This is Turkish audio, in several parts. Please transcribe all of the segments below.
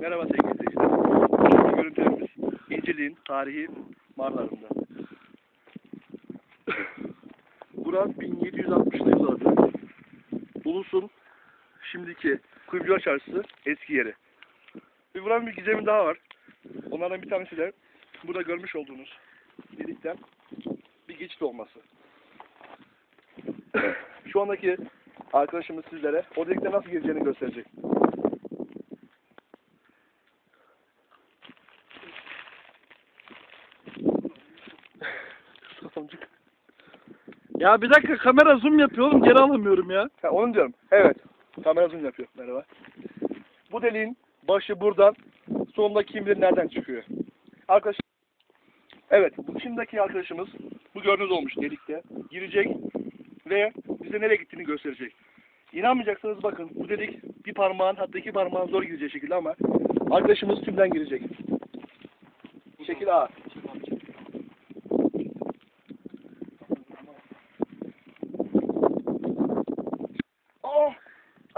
Merhaba sevgili izleyiciler. Bugünkü görüntülerimiz İncirliğin tarihi mağaralarında. Burası 1760'lı yıllarda. Ulus'un şimdiki Kuyumcular Çarşısı eski yeri. Ve buranın bir gizemi daha var. Onlardan bir tanesi de burada görmüş olduğunuz delikten bir geçit olması. Şu andaki arkadaşımız sizlere o delikten nasıl gireceğini gösterecek. Kafamcık. Ya bir dakika kamera zoom yapıyor oğlum geri alamıyorum ya. Ha, onu diyorum. Evet. Kamera zoom yapıyor. Merhaba. Bu deliğin başı buradan, sonunda kim bilir nereden çıkıyor. Arkadaş Evet, bu şimdiki arkadaşımız bu gördüğünüz olmuş delikte. Girecek ve bize nereye gittiğini gösterecek. İnanmayacaksınız bakın bu delik bir parmağın hatta iki parmağın zor girecek şekilde ama arkadaşımız tümden girecek. Şekil A. Aa,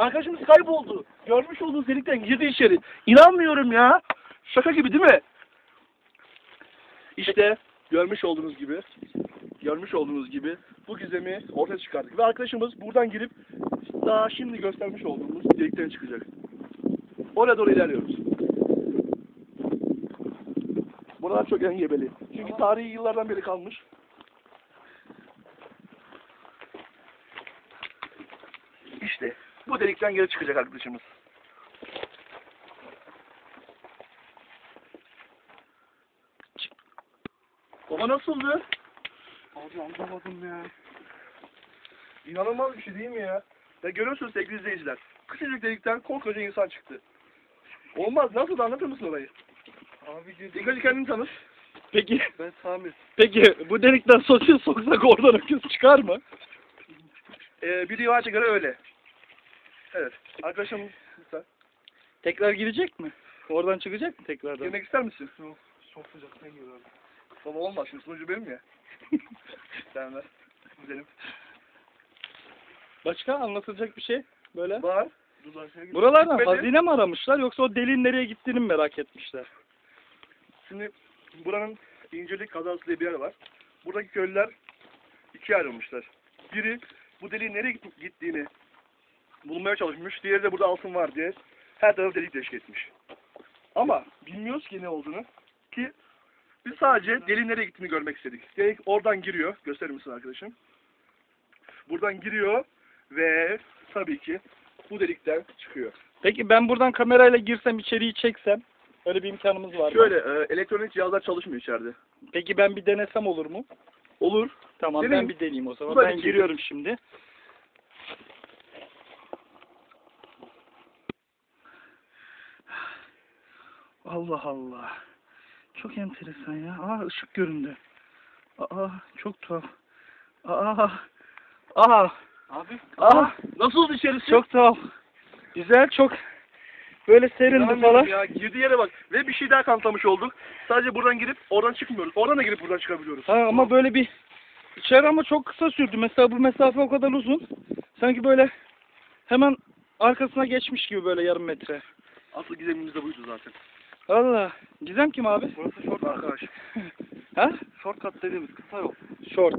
arkadaşımız kayboldu. Görmüş olduğunuz delikten girdi içeri. İnanmıyorum ya. Şaka gibi değil mi? İşte görmüş olduğunuz gibi görmüş olduğunuz gibi bu gizemi ortaya çıkardık. Ve arkadaşımız buradan girip daha şimdi göstermiş olduğumuz delikten çıkacak. Oraya doğru ilerliyoruz. Buralar çok engebeli. Çünkü tarihi yıllardan beri kalmış. İşte bu delikten geri çıkacak arkadaşımız. Baba nasıldı? Abi anlamadım ya. İnanılmaz bir şey değil mi ya? Ya görüyorsunuz sevgili izleyiciler. Küçücük delikten koskoca insan çıktı. Olmaz. Nasıl da anlatır mısın orayı? Abi İlk önce kendini tanıt. Peki, Ben Sami. peki bu delikten sosis soksak oradan öküz çıkar mı? Ee, bir rivayete göre öyle. Evet. Arkadaşım sen Tekrar girecek mi? Oradan çıkacak mı tekrardan? girmek ister misin? Yok. Çok sıcak. Ne giriyor Baba olmaz. Şimdi sunucu benim ya. sen ver. Gidelim. Başka anlatılacak bir şey böyle? Var. Buralardan Gitmedi. hazine mi aramışlar yoksa o deliğin nereye gittiğini mi merak etmişler? Şimdi buranın İncirlik kazası diye bir yer var. Buradaki köylüler ikiye ayrılmışlar. Biri bu deliğin nereye git- gittiğini bulmaya çalışmış. Diğeri de burada altın var diye her tarafı delik deşik etmiş. Ama bilmiyoruz ki ne olduğunu. Ki biz sadece deliğin nereye gittiğini görmek istedik. Delik oradan giriyor. Gösterir misin arkadaşım? Buradan giriyor ve tabii ki bu delikten çıkıyor. Peki ben buradan kamerayla girsem içeriği çeksem öyle bir imkanımız var mı? Şöyle e, elektronik cihazlar çalışmıyor içeride. Peki ben bir denesem olur mu? Olur. Tamam Deneyin. ben bir deneyeyim o zaman. Ben giriyorum şimdi. Allah Allah. Çok enteresan ya. Aa ışık göründü. Aa çok tuhaf. Aa. Aa. Abi. Aa. Nasıl içerisi? Çok tuhaf. Güzel çok böyle serindi falan. Ya girdiği yere bak. Ve bir şey daha kanıtlamış olduk. Sadece buradan girip oradan çıkmıyoruz. Oradan da girip buradan çıkabiliyoruz. Ha, ama böyle bir içeri ama çok kısa sürdü. Mesela bu mesafe o kadar uzun. Sanki böyle hemen arkasına geçmiş gibi böyle yarım metre. Asıl gizemimiz de buydu zaten. Valla. Gizem kim abi? Burası short arkadaş. Ha? Shortcut dediğimiz kısa yol. Short.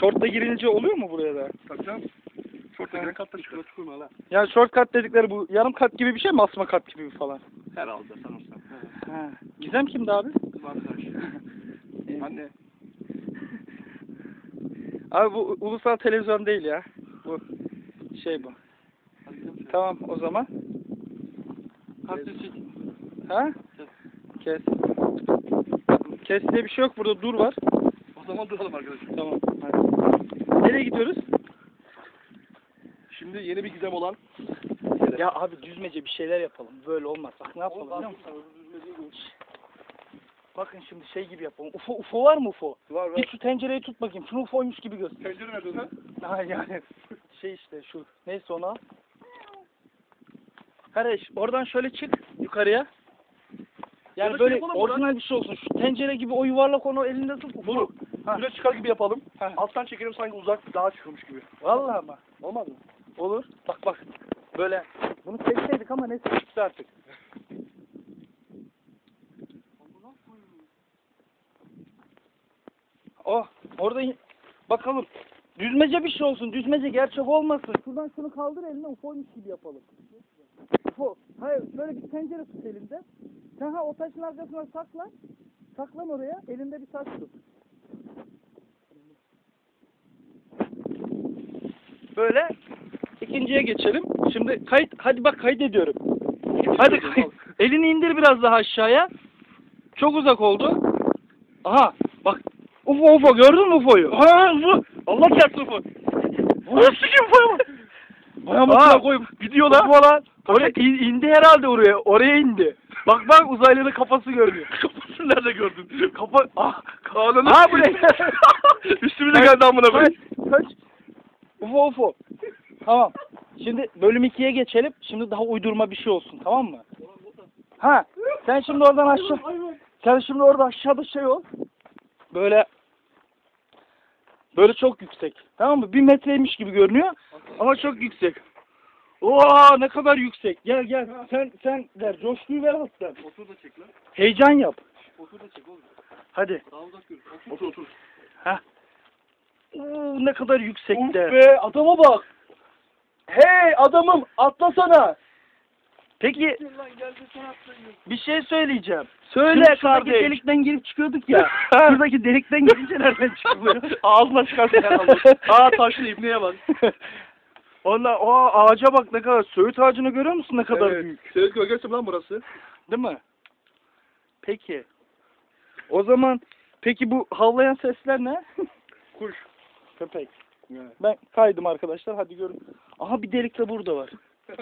Short'ta girince oluyor mu buraya da? Tabii canım. Short'a giren katta çıkar. Çıkma lan. Yani short kat dedikleri bu yarım kat gibi bir şey mi? Asma kat gibi falan. Herhalde sanırsam. Ha. Gizem kimdi abi? Kız arkadaş. Anne. Abi bu ulusal televizyon değil ya. Bu şey bu. Hadi. Tamam o zaman. Kalktı çek. Ha? Kes. Kes diye bir şey yok burada dur var. O zaman duralım arkadaşlar. Tamam. Hadi. Nereye gidiyoruz? Şimdi yeni bir gizem olan Ya abi düzmece bir şeyler yapalım. Böyle olmaz. Bak ne yapalım biliyor musun? Bakın şimdi şey gibi yapalım. UFO, UFO var mı UFO? var var. Git şu tencereyi tut bakayım. Şunu UFO'ymuş gibi göster. Pencere nerede ha? Ha yani şey işte şu. Neyse ona. Kardeş oradan şöyle çık yukarıya. Yani ya böyle orijinal bir şey olsun. Şu tencere gibi o yuvarlak onu elinde tut. Bunu güne çıkar gibi yapalım. Ha. Alttan çekelim sanki uzak daha çıkmış gibi. Vallahi ama. Olmaz mı? Olur. Bak bak. Böyle. Bunu çekseydik ama neyse çıktı artık. oh orada bakalım. Düzmece bir şey olsun. Düzmece gerçek olmasın. Şuradan şunu kaldır eline ufoymuş gibi yapalım. Ufo. Hayır böyle bir tencere tut elinde. Sen ha o taşın arkasına saklan. Saklan oraya. Elinde bir taş tut. Böyle ikinciye geçelim. Şimdi kayıt hadi bak kaydediyorum. Hadi kay- elini indir biraz daha aşağıya. Çok uzak oldu. Aha bak UFO UFO gördün mü UFO'yu? Ha UFO. Allah çarpsın UFO. Nasıl ki UFO'ya. Ayağımı koyup gidiyor lan. UFO lan. Oraya in- indi herhalde oraya. Oraya indi. Bak bak uzaylının kafası görünüyor. Kafasını nerede gördün? Kafa ah Kananı Ha, bu ne? Üstümüze geldi amına Kaç, koyayım. kaç. UFO UFO. Tamam. Şimdi bölüm 2'ye geçelim. Şimdi daha uydurma bir şey olsun tamam mı? Ha. Sen şimdi oradan aşağı. Sen şimdi orada aşağıda şey ol. Böyle böyle çok yüksek. Tamam mı? Bir metreymiş gibi görünüyor. Ama çok yüksek. Oo ne kadar yüksek. Gel gel. Sen sen ver. Coşkuyu ver hatta. Otur da çek lan. Heyecan yap. Otur da çek oğlum. Hadi. Daha uzak görür. Otur. Otur otur. Oo ne kadar yüksekte. Uf be adama bak. Hey adamım atlasana. Peki bir şey söyleyeceğim. Söyle Şuradaki kardeş. delikten girip çıkıyorduk ya. Şuradaki delikten girince nereden çıkıyor? Ağzına çıkarsın herhalde. Aa taşlı ibneye bak. Ondan o ağaca bak ne kadar. Söğüt ağacını görüyor musun ne kadar Evet. büyük? Söğüt gölgesi mi lan burası? Değil mi? Peki. O zaman peki bu havlayan sesler ne? Kuş. Köpek. Ben kaydım arkadaşlar. Hadi görün. Aha bir delik de burada var.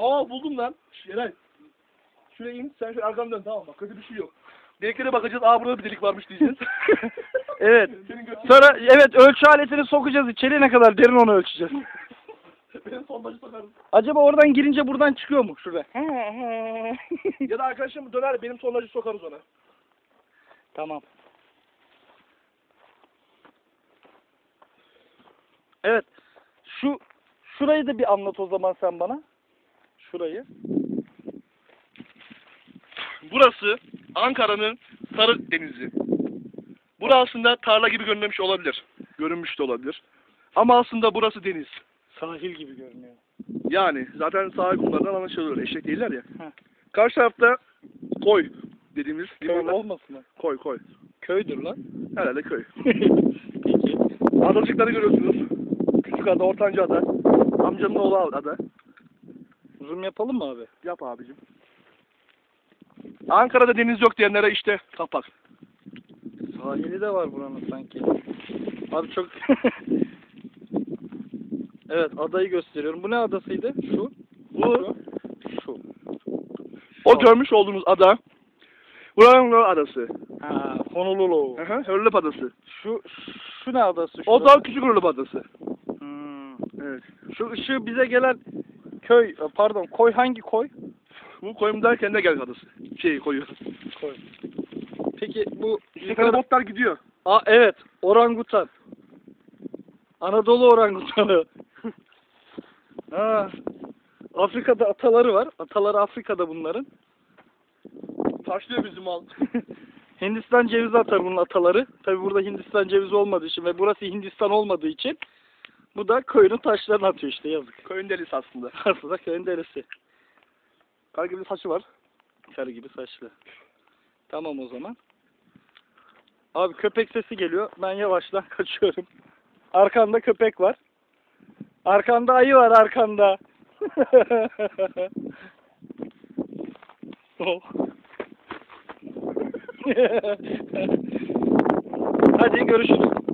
Aa buldum lan. Şeray. Şuraya in sen şu arkamdan tamam bak kötü bir şey yok. Deliklere bakacağız. Aa burada bir delik varmış diyeceğiz. evet. Sonra evet ölçü aletini sokacağız içeri ne kadar derin onu ölçeceğiz. Benim sondajı sokarım. Acaba oradan girince buradan çıkıyor mu şurada? ya da arkadaşım döner benim sondajı sokarız ona. Tamam. Evet. Şu şurayı da bir anlat o zaman sen bana. Şurayı. Burası Ankara'nın Sarı Denizi. Burası aslında tarla gibi görünmemiş olabilir. Görünmüş de olabilir. Ama aslında burası deniz. Sahil gibi görünüyor. Yani zaten sahil kumlardan anlaşılıyor. Eşek değiller ya. Heh. Karşı tarafta koy dediğimiz Köy limanlar. olmasın mı? Koy koy. Köydür lan. Herhalde köy. Peki. Adacıkları görüyorsunuz. Küçük ada, ortanca ada. Amcamın oğlu ada. Zoom yapalım mı abi? Yap abicim. Ankara'da deniz yok diyenlere işte kapak. Sahili de var buranın sanki. Abi çok... evet adayı gösteriyorum. Bu ne adasıydı? Şu. Bu Şu. o görmüş olduğunuz ada. Buranın adası. Ha, Honolulu. Hı hı, Hörlüp adası. Şu şu ne adası? Şu O da küçük Hörlüp adası. Hmm. Evet. Şu ışığı bize gelen köy, pardon koy hangi koy? Bu koyumda kendine gel adası. Şey koyuyor. Koy. Peki bu Yukarı botlar gidiyor. Aa evet, orangutan. Anadolu orangutanı. ha. Afrika'da ataları var. Ataları Afrika'da bunların. Taşlıyor bizim mal. Hindistan cevizi atar bunun ataları. Tabi burada Hindistan cevizi olmadığı için ve burası Hindistan olmadığı için bu da köyünün taşlarını atıyor işte yazık. Köyün delisi aslında. Aslında köyün derisi. Kar gibi saçı var. Karı gibi saçlı. Tamam o zaman. Abi köpek sesi geliyor. Ben yavaştan kaçıyorum. Arkanda köpek var. Arkanda ayı var arkanda. Oh. Hadi görüşürüz.